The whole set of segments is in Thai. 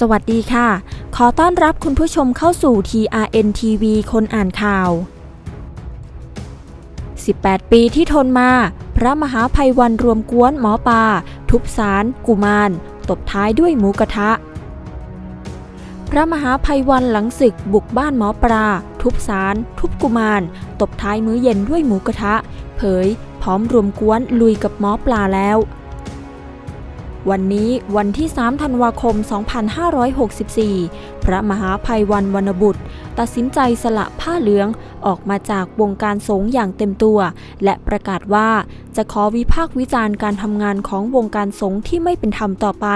สวัสดีค่ะ ขอต้อนรับคุณผู้ชมเข้าสู่ TRN TV คนอ่านข่าว 18 ปีที่ทนมา พระมหาภัยวันรวมกวนหมอปลาทุบสาร กุมาร ตบท้ายด้วยหมูกระทะ พระมหาภัยวันหลังศึกบุกบ้านหมอปลาทุบสาร ทุบกุมาร ตบท้ายมื้อเย็นด้วยหมูกระทะ เผย พร้อมรวมกวนลุยกับหมอปลาแล้ว วันนี้วันที่ 3 ธันวาคม 2564 พระมหาภัยวันวรรณบุตร ตัดสินใจสละผ้าเหลืองออกมาจากวงการสงฆ์อย่างเต็มตัว และประกาศว่าจะขอวิพากษ์วิจารณ์การทำงานของวงการสงฆ์ที่ไม่เป็นธรรมต่อไป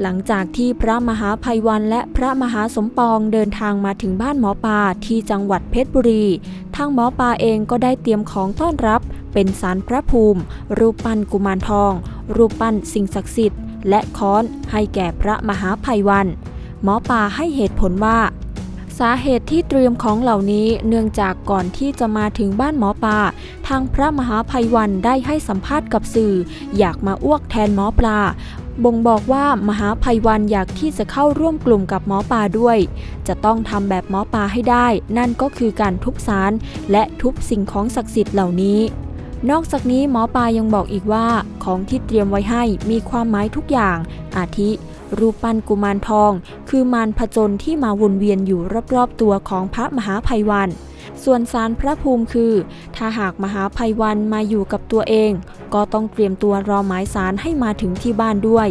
หลังจากที่พระมหาภัยวันและพระมหาสมปองเดินทางมาถึงบ้านหมอปลาที่จังหวัดเพชรบุรี ทางหมอปลาเองก็ได้เตรียมของต้อนรับ เป็นสารพระภูมิ รูปปั้นกุมารทอง รูปปั้นสิ่งศักดิ์สิทธิ์ และค้อนให้แก่พระมหาภัยวัน หมอปลาให้เหตุผลว่า สาเหตุที่เตรียมของเหล่านี้เนื่องจากก่อนที่จะมาถึงบ้านหมอปลาทางพระมหาภัยวันได้ให้สัมภาษณ์กับสื่อ อยากมาอ้วกแทนหมอปลาบ่งบอกว่ามหาภัยวันอยากที่จะเข้าร่วมกลุ่มกับหมอปลาด้วย จะต้องทำแบบหมอปลาให้ได้ นั่นก็คือการทุบสารและทุบสิ่งของศักดิ์สิทธิ์เหล่านี้ นอกจากนี้หมอปลายังบอกอีกว่า ของที่เตรียมไว้ให้มีความหมายทุกอย่าง อาทิ รูปปั้นกุมารทอง คือมารผจญที่มาวนเวียนอยู่รอบๆตัวของพระมหาภัยวัน ส่วนสารพระภูมิคือ ถ้าหากมหาภัยวันมาอยู่กับตัวเอง ก็ต้องเตรียมตัวรอหมายสารให้มาถึงที่บ้านด้วย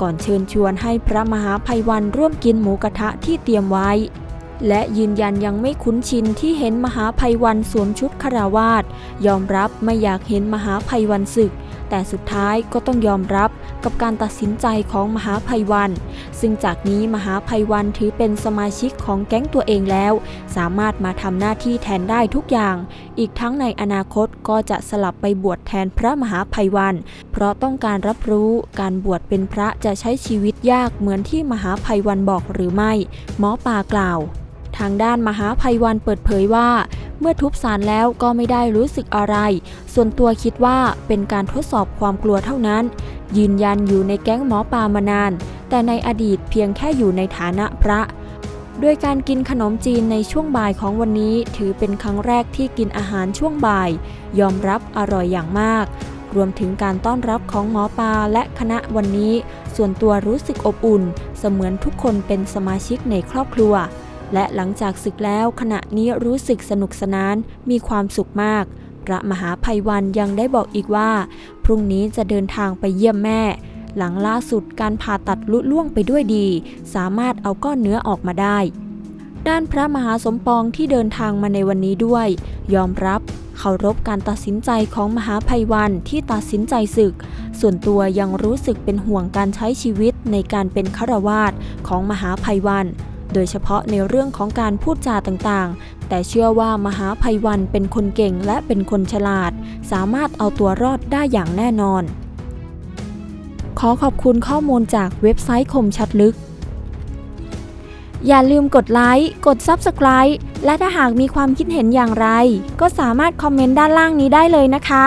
ก่อนเชิญชวนให้พระมหาภัยวันร่วมกินหมูกระทะที่เตรียมไว้ และยืนยันยังไม่คุ้นชินที่เห็นมหาภัยวันสวมชุดคาราวาสยอมรับไม่อยากเห็นมหาภัยวันศึก แต่สุดท้ายก็ต้องยอมรับกับการตัดสินใจของมหาภัยวัน ซึ่งจากนี้มหาภัยวันถือเป็นสมาชิกของแก๊งตัวเองแล้ว สามารถมาทำหน้าที่แทนได้ทุกอย่าง อีกทั้งในอนาคตก็จะสลับไปบวชแทนพระมหาภัยวัน เพราะต้องการรับรู้การบวชเป็นพระจะใช้ชีวิตยากเหมือนที่มหาภัยวันบอกหรือไม่ หมอปากล่าว ทางด้านมหาภัยวันเปิดเผยว่า เมื่อทุบสารแล้วก็ไม่ได้รู้สึกอะไร ส่วนตัวคิดว่าเป็นการทดสอบความกลัวเท่านั้น ยืนยันอยู่ในแก๊งหมอปลามานาน แต่ในอดีตเพียงแค่อยู่ในฐานะพระด้วยการกินขนมจีนในช่วงบ่ายของวันนี้ ถือเป็นครั้งแรกที่กินอาหารช่วงบ่าย ยอมรับอร่อยอย่างมาก รวมถึงการต้อนรับของหมอปลาและคณะวันนี้ ส่วนตัวรู้สึกอบอุ่น เสมือนทุกคนเป็นสมาชิกในครอบครัว และหลังจากศึกแล้วขณะนี้รู้สึกสนุกสนานมีความสุขมาก พระมหาภัยวันยังได้บอกอีกว่า พรุ่งนี้จะเดินทางไปเยี่ยมแม่ หลังล่าสุดการผ่าตัดลุล่วงไปด้วยดี สามารถเอาก้อนเนื้อออกมาได้ ด้านพระมหาสมปองที่เดินทางมาในวันนี้ด้วย ยอมรับเคารพการตัดสินใจของมหาภัยวันที่ตัดสินใจศึก ส่วนตัวยังรู้สึกเป็นห่วงการใช้ชีวิตในการเป็นฆราวาสของมหาภัยวัน โดยเฉพาะในเรื่องของการพูดจาต่างๆ แต่เชื่อว่ามหาภัยวันเป็นคนเก่งและเป็นคนฉลาด สามารถเอาตัวรอดได้อย่างแน่นอน ขอขอบคุณข้อมูลจากเว็บไซต์คมชัดลึก อย่าลืมกดไลค์ กด Subscribe และถ้าหากมีความคิดเห็นอย่างไร ก็สามารถคอมเมนต์ด้านล่างนี้ได้เลยนะคะ